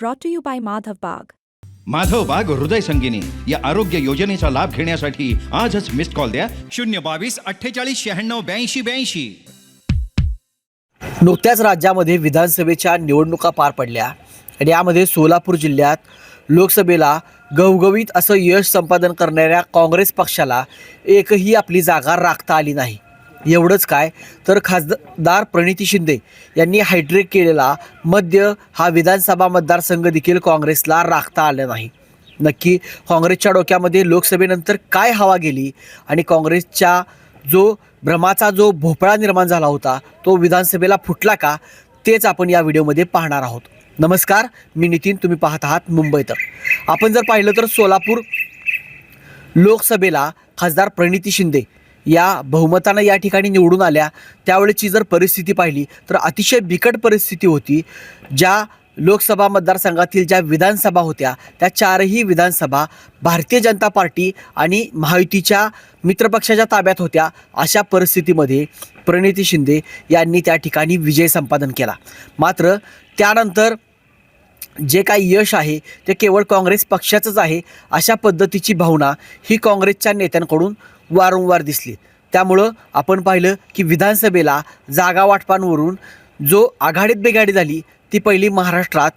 brought to you by Madhav Bagh. Madhav बाग हृदय संगिनी या आरोग्य योजनेचा लाभ घेण्यासाठी आजच मिस्ड कॉल द्या. शून्य बावीस अठ्ठेचाळीस शहाण्णव ब्याऐंशी ब्याऐंशी. नुकत्याच राज्यामध्ये विधानसभेच्या निवडणुका पार पडल्या. आणि यामध्ये सोलापूर जिल्ह्यात लोकसभेला गवगवीत असं यश संपादन करणाऱ्या काँग्रेस पक्षाला एकही आपली जागा राखता आली नाही. एवढंच काय? तर खासदार प्रणिती शिंदे यांनी हायड्रेक केलेला मध्य हा विधानसभा मतदारसंघ देखील काँग्रेसला राखता आला नाही. नक्की काँग्रेसच्या डोक्यामध्ये लोकसभेनंतर काय हवा गेली आणि काँग्रेसच्या जो भ्रमाचा जो भोपळा निर्माण झाला होता तो विधानसभेला फुटला का? तेच आपण या व्हिडिओमध्ये पाहणार आहोत. नमस्कार मी नितीन तुम्ही पाहत आहात मुंबईत आपण जर पाहिलं तर सोलापूर लोकसभेला खासदार प्रणिती शिंदे या बहुमतानं या ठिकाणी निवडून आल्या. त्यावेळेची जर परिस्थिती पाहिली तर अतिशय बिकट परिस्थिती होती. ज्या लोकसभा मतदारसंघातील ज्या विधानसभा होत्या त्या चारही विधानसभा भारतीय जनता पार्टी आणि महायुतीच्या मित्रपक्षाच्या ताब्यात होत्या अशा परिस्थितीमध्ये प्रणिती शिंदे यांनी त्या ठिकाणी विजय संपादन केला. मात्र त्यानंतर जे काही यश आहे ते केवळ काँग्रेस पक्षाचंच आहे अशा पद्धतीची भावना ही काँग्रेसच्या नेत्यांकडून वारंवार दिसली. त्यामुळं आपण पाहिलं की विधानसभेला जागा वाटपांवरून जो आघाडीत बेगाडी झाली ती पहिली महाराष्ट्रात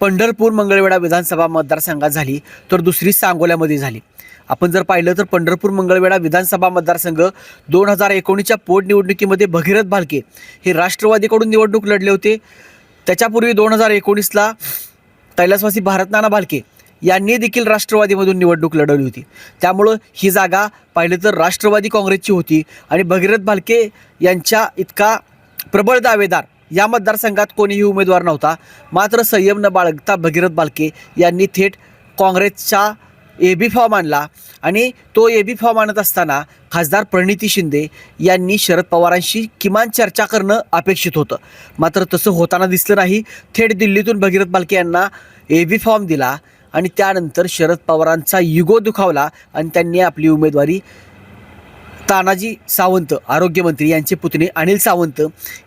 पंढरपूर मंगळवेढा विधानसभा मतदारसंघात झाली तर दुसरी सांगोल्यामध्ये झाली. आपण जर पाहिलं तर पंढरपूर मंगळवेढा विधानसभा मतदारसंघ दोन हजार एकोणीसच्या पोटनिवडणुकीमध्ये भगीरथ भालके हे राष्ट्रवादीकडून निवडणूक लढले होते. त्याच्यापूर्वी दोन हजार एकोणीसला कैलासवासी भारतनाना भालके यांनी देखील राष्ट्रवादीमधून निवडणूक लढवली होती. त्यामुळं ही जागा पाहिलं तर राष्ट्रवादी काँग्रेसची होती आणि भगीरथ भालके यांच्या इतका प्रबळ दावेदार या मतदारसंघात कोणीही उमेदवार नव्हता. मात्र संयम न बाळगता भगीरथ भालके यांनी थेट काँग्रेसचा ए बी फॉर्म आणला आणि तो ए बी फॉर्म आणत असताना खासदार प्रणिती शिंदे यांनी शरद पवारांशी किमान चर्चा करणं अपेक्षित होतं. मात्र तसं होताना दिसलं नाही. थेट दिल्लीतून भगीरथ बालके यांना ए बी फॉर्म दिला. आणि त्यानंतर शरद पवारांचा युगो दुखावला आणि त्यांनी आपली उमेदवारी तानाजी सावंत आरोग्यमंत्री यांचे पुतणे अनिल सावंत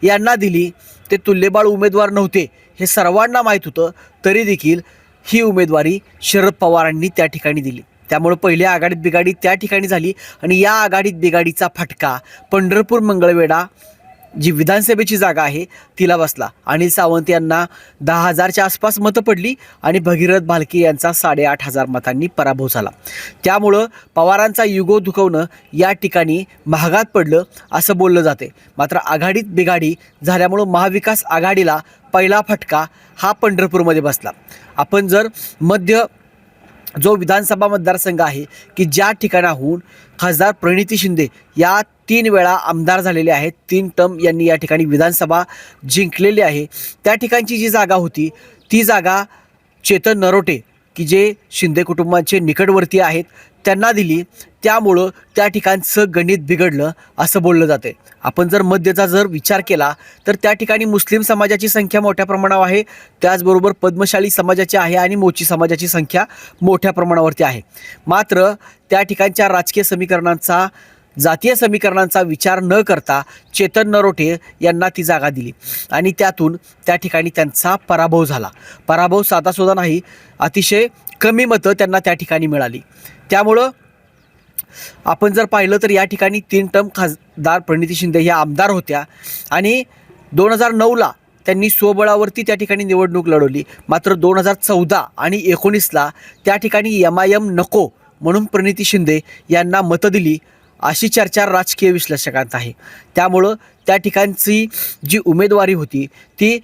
यांना दिली. ते तुल्यबाळ उमेदवार नव्हते हे सर्वांना माहीत होतं. तरी देखील ही उमेदवारी शरद पवारांनी त्या ठिकाणी दिली. त्यामुळे पहिल्या आघाडीत बिघाडी त्या ठिकाणी झाली आणि या आघाडीत बिघाडीचा फटका पंढरपूर मंगळवेढा जी विधानसभेची जागा आहे तिला बसला. अनिल सावंत यांना दहा हजारच्या आसपास मतं पडली आणि भगीरथ भालके यांचा साडेआठ हजार मतांनी पराभव झाला. त्यामुळं पवारांचा युगो दुखवणं या ठिकाणी महागात पडलं असं बोललं जाते. मात्र आघाडीत बिघाडी झाल्यामुळं महाविकास आघाडीला पहिला फटका हा पंढरपूरमध्ये बसला. आपण जर मध्य जो विधानसभा मतदारसंघ आहे की ज्या ठिकाणाहून खासदार प्रणिती शिंदे या तीन वेळा आमदार झालेले आहेत. तीन टर्म यांनी या ठिकाणी विधानसभा जिंकलेली आहे. त्या ठिकाणची जी जागा होती ती जागा चेतन नरोटे की जे शिंदे कुटुंबाचे निकटवर्ती आहेत त्यांना दिली. त्यामुळं त्या ठिकाणचं गणित बिघडलं असं बोललं जाते आपण जर मध्यचा जर विचार केला तर त्या ठिकाणी मुस्लिम समाजाची संख्या मोठ्या प्रमाणावर आहे. त्याचबरोबर पद्मशाली समाजाची आहे आणि मोची समाजाची संख्या मोठ्या प्रमाणावरती आहे. मात्र त्या ठिकाणच्या राजकीय समीकरणांचा जातीय समीकरणांचा विचार न करता चेतन नरोटे यांना ती जागा दिली. आणि त्यातून त्या ठिकाणी त्यांचा पराभव झाला. पराभव साधासुद्धा नाही अतिशय कमी मतं त्यांना त्या ठिकाणी मिळाली. त्यामुळं आपण जर पाहिलं तर या ठिकाणी तीन टर्म खासदार प्रणिती शिंदे ह्या आमदार होत्या आणि दोन हजार नऊला त्यांनी स्वबळावरती त्या ठिकाणी निवडणूक लढवली. मात्र दोन हजार चौदा आणि एकोणीसला त्या ठिकाणी एम आय एम नको म्हणून प्रणिती शिंदे यांना मतं दिली. अशी चर्चा राजकीय विश्लेषकांत आहे. त्यामुळं त्या ठिकाणची जी उमेदवारी होती ती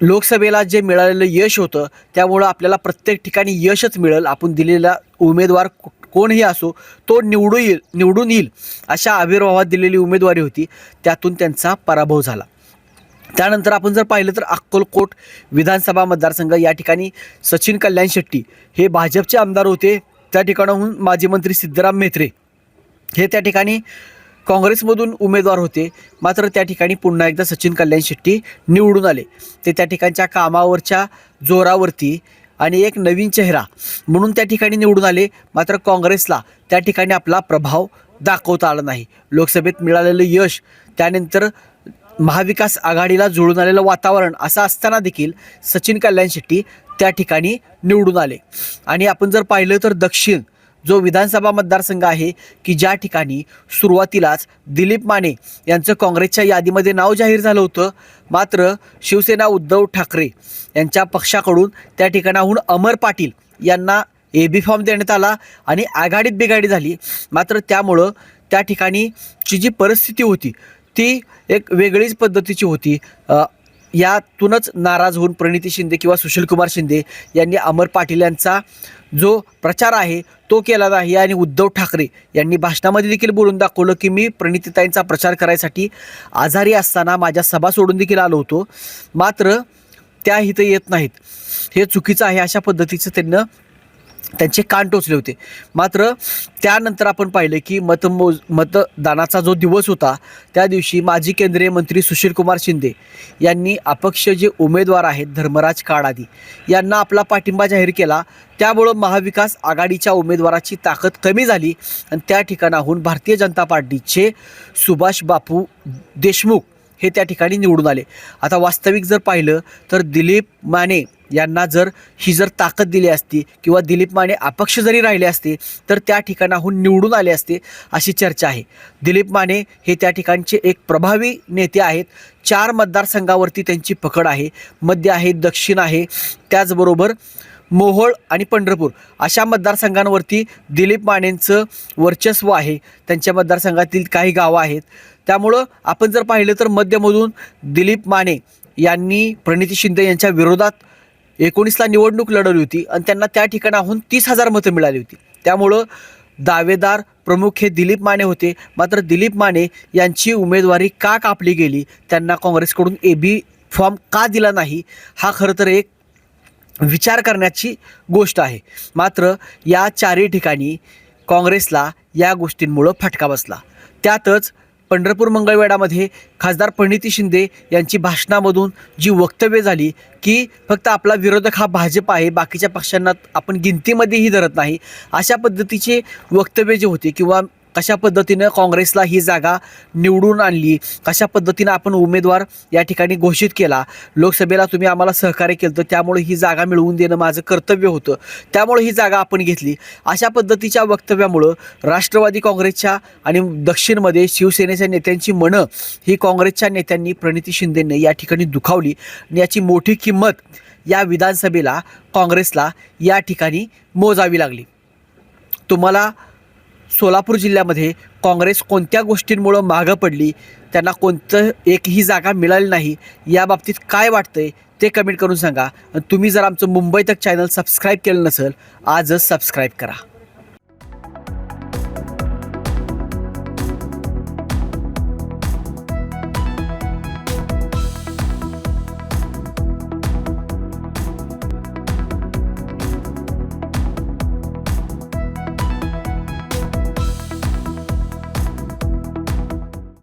लोकसभेला जे मिळालेलं यश होतं त्यामुळं आपल्याला प्रत्येक ठिकाणी यशच मिळेल. आपण दिलेला उमेदवार कोणही असो तो निवडून येईल निवडून येईल अशा आविर्भावात दिलेली उमेदवारी होती. त्यातून त्यांचा पराभव झाला. त्यानंतर आपण जर पाहिलं तर अक्कलकोट विधानसभा मतदारसंघ या ठिकाणी सचिन कल्याण शेट्टी हे भाजपचे आमदार होते. त्या ठिकाणाहून माजी मंत्री सिद्धराम मेत्रे हे त्या ठिकाणी काँग्रेसमधून उमेदवार होते. मात्र त्या ठिकाणी पुन्हा एकदा सचिन कल्याण शेट्टी निवडून आले. ते त्या ठिकाणच्या कामावरच्या जोरावरती आणि एक नवीन चेहरा म्हणून त्या ठिकाणी निवडून आले. मात्र काँग्रेसला त्या ठिकाणी आपला प्रभाव दाखवता आला नाही. लोकसभेत मिळालेलं यश त्यानंतर महाविकास आघाडीला जुळून आलेलं वातावरण असं असताना देखील सचिन कल्याण शेट्टी त्या ठिकाणी निवडून आले. आणि आपण जर पाहिलं तर दक्षिण जो विधानसभा मतदारसंघ आहे की ज्या ठिकाणी सुरुवातीलाच दिलीप माने यांचं काँग्रेसच्या यादीमध्ये नाव जाहीर झालं होतं मात्र शिवसेना उद्धव ठाकरे यांच्या पक्षाकडून त्या ठिकाणाहून अमर पाटील यांना ए बी फॉर्म देण्यात आला आणि आघाडीत बिघाडी झाली. मात्र त्यामुळं त्या ठिकाणीची जी परिस्थिती होती ती एक वेगळीच पद्धतीची होती. यातूनच नाराज होऊन प्रणिती शिंदे किंवा सुशीलकुमार शिंदे यांनी अमर पाटील यांचा जो प्रचार आहे तो केला नाही आणि उद्धव ठाकरे यांनी भाषणामध्ये देखील बोलून दाखवलं की मी प्रणितीताईंचा प्रचार करायसाठी आजारी असताना माझ्या सभा सोडून देखील आलो होतो. मात्र त्या इथं येत नाहीत. हे चुकीचं आहे अशा पद्धतीचं त्यांना त्यांचे कान टोचले होते. मात्र त्यानंतर आपण पाहिलं की मतमोज मतदानाचा जो दिवस होता त्या दिवशी माजी केंद्रीय मंत्री सुशीलकुमार शिंदे यांनी अपक्ष जे उमेदवार आहेत धर्मराज काडादी यांना आपला पाठिंबा जाहीर केला. त्यामुळं महाविकास आघाडीच्या उमेदवाराची ताकद कमी झाली आणि त्या ठिकाणाहून भारतीय जनता पार्टीचे सुभाष बापू देशमुख हे त्या ठिकाणी निवडून आले. आता वास्तविक जर पाहिलं तर दिलीप माने यांना जर ही जर ताकद दिली असती किंवा दिलीप माने अपक्ष जरी राहिले असते तर त्या ठिकाणाहून निवडून आले असते अशी चर्चा आहे. दिलीप माने हे त्या ठिकाणचे एक प्रभावी नेते आहेत. चार मतदारसंघावरती त्यांची पकड आहे. मध्य आहे दक्षिण आहे. त्याचबरोबर मोहोळ आणि पंढरपूर अशा मतदारसंघांवरती दिलीप मानेंचं वर्चस्व आहे. त्यांच्या मतदारसंघातील काही गावं आहेत. त्यामुळं आपण जर पाहिलं तर मध्यमधून दिलीप माने यांनी प्रणिती शिंदे यांच्या विरोधात एकोणीसला निवडणूक लढवली होती आणि त्यांना त्या ठिकाणाहून तीस हजार मतं मिळाली होती. त्यामुळं दावेदार प्रमुख हे दिलीप माने होते. मात्र दिलीप माने यांची उमेदवारी का कापली गेली? त्यांना काँग्रेसकडून ए बी फॉर्म का दिला नाही? हा खरं तर एक विचार करण्याची गोष्ट आहे. मात्र या चारही ठिकाणी काँग्रेसला या गोष्टींमुळं फटका बसला. त्यातच पंढरपूर मंगळवेढामध्ये खासदार प्रणिती शिंदे यांची भाषणामधून जी वक्तव्य झाली की फक्त आपला विरोधक हा भाजप आहे बाकीच्या पक्षांना आपण गिनतीमध्येही धरत नाही अशा पद्धतीचे वक्तव्य जे होते किंवा कशा पद्धतीनं काँग्रेसला ही जागा निवडून आणली? कशा पद्धतीनं आपण उमेदवार या ठिकाणी घोषित केला? लोकसभेला तुम्ही आम्हाला सहकार्य केलं तर त्यामुळे ही जागा मिळवून देणं माझं कर्तव्य होतं. त्यामुळे ही जागा आपण घेतली. अशा पद्धतीच्या वक्तव्यामुळं राष्ट्रवादी काँग्रेसच्या आणि दक्षिणमध्ये शिवसेनेच्या नेत्यांची मनं ही काँग्रेसच्या नेत्यांनी प्रणिती शिंदेने या ठिकाणी दुखावली. आणि याची मोठी किंमत या विधानसभेला काँग्रेसला या ठिकाणी मोजावी लागली. तुम्हाला सोलापूर जिल्ह्यामध्ये काँग्रेस कोणत्या गोष्टींमुळं मागं पडली त्यांना कोणतं एकही जागा मिळाली नाही या बाबतीत काय वाटतंय ते कमेंट करून सांगा. आणि तुम्ही जर आमचं मुंबई तक चॅनल सबस्क्राईब केलं नसेल आजच सबस्क्राईब करा.